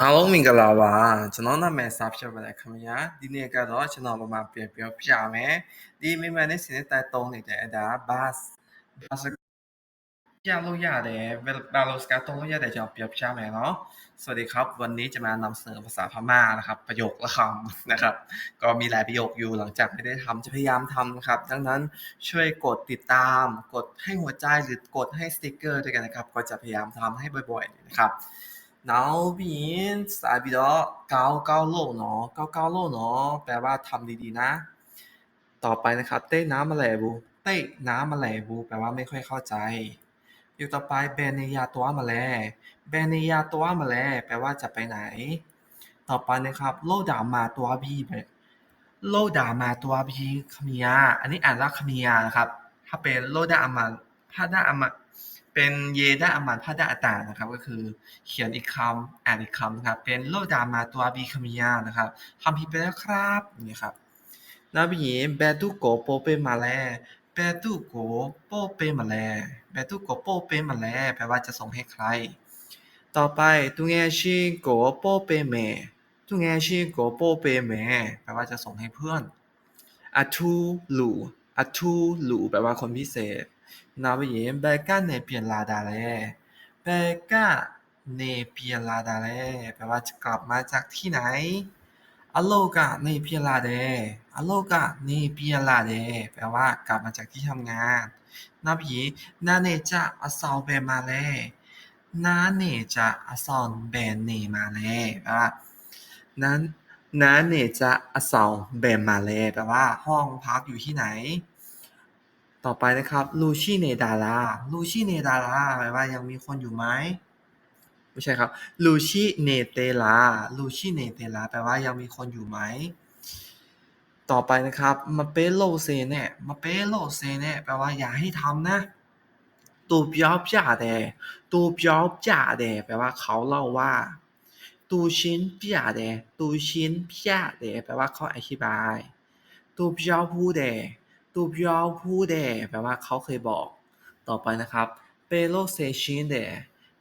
အားလုံးမင်္ဂလာပါကျွန်တော်နာမည်စာဖြတ်ပါတယ်ခင်ဗျာဒီနေ့ကတော့ကျွန်တော်ဗမာပြန်ပြောပြမယ်ဒီမိမနဲ့စနေတိုက်တုံးနေတယ်အဲ့ဒါ bus bus ပြလို့ရတယ်ဘယ်လိုစကားတုံးလို့ရတယ်ကျွန်တော်ပြောပြမယ်เนาะสวัสดีครับ วันนี้จะมานำเสนอภาษาพม่านะครับ ประโยคละคำนะครับ ก็มีหลายประโยคอยู่หลังจากไม่ได้ทำจะพยายามทำนะครับ ดังนั้นช่วยกดติดตาม กดให้หัวใจหรือกดให้สติกเกอร์ด้วยกันนะครับ ก็จะพยายามทำให้บ่อยๆนะครับ 然后ผู้หญิงสายไปแล้วก้าวกาโลกเนาะกาวกาโลกเนาะแปลว่าทำดีๆนะ ต่อไปนะครับ เต้น้ำมาแลบูเต้น้ำมาแลบูแปลว่าไม่ค่อยเข้าใจ อยู่ต่อไปเบนียาตัวมาแลเบนียาตัวมาแลแปลว่าจะไปไหน ต่อไปนะครับโลดามาตัวพีโลดามาตัวพีคเมียอันนี้อ่านว่าคเมียนะครับ ถ้าเป็นโลดามาถ้าได้อามา เป็นเยดาอามันพาดาอาตานะครับ ก็คือเขียนอีกคำอ่านอีกคำนะครับ เป็นโลดามาตัวบีคามิยานะครับทำผิดไปแล้วครับนี่ครับแล้วบีเบตุโกโปเปมาแลเบตุโกโปเปมาแลเบตุโกโปเปมาแลแปลว่าจะส่งให้ใคร ต่อไปตุงแงชิโกโปเปเมตุงแงชิโกโปเปเมแปลว่าจะส่งให้เพื่อนอะทูลู อัทูหลูแปลว่าคนพิเศษ นาวิเแบก้าเนเปียนลาดาเลแบก้าเนเปียลาดาเลแปลว่าจะกลับมาจากที่ไหนอโลกาเนเปียลาเดอโลกาเนเปียลาเดแปลว่ากลับมาจากที่ทำงานนาผีนาเนจะอซอลเบมาเลนาเนจะอซอนเบเนมาเลแปลว่านั้น น้าเนจะอสองเบมมาเลแปลว่าห้องพักอยู่ที่ไหน ต่อไปนะครับลูชิเนดาราลูชิเนดาราแปลว่ายังมีคนอยู่ไหมไม่ใช่ครับลูชิเนเตลาลูชิเนเตลาแปลว่ายังมีคนอยู่ไหม ต่อไปนะครับมาเปโลเซเน่มาเปโลเซเน่แปลว่าอย่าให้ทำนะตูเปียวจ่าเดตูเปียวจ่าเดแปลว่าเขาเล่าว่า ตูชินจ่าเดตูชินจ่าเดแปลว่าเขาอธิบายตูเปียวพูเดตูเปียวพูเดแปลว่าเขาเคยบอก ต่อไปนะครับเปโลเซชินเด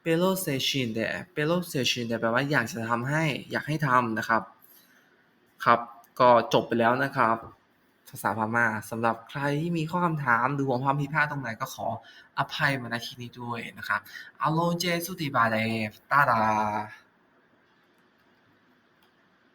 เปโลเซชินเดเปโลเซชินเดแปลว่าอยากจะทำให้อยากให้ทำนะครับ ครับ ก็จบไปแล้วนะครับภาษาพม่าสำหรับใครที่มีข้อคำถามหรือผมความผิดพลาดตรงไหนก็ขออภัยมาณที่นี้ด้วยนะครับอาโลเจสุติบาเดตาดา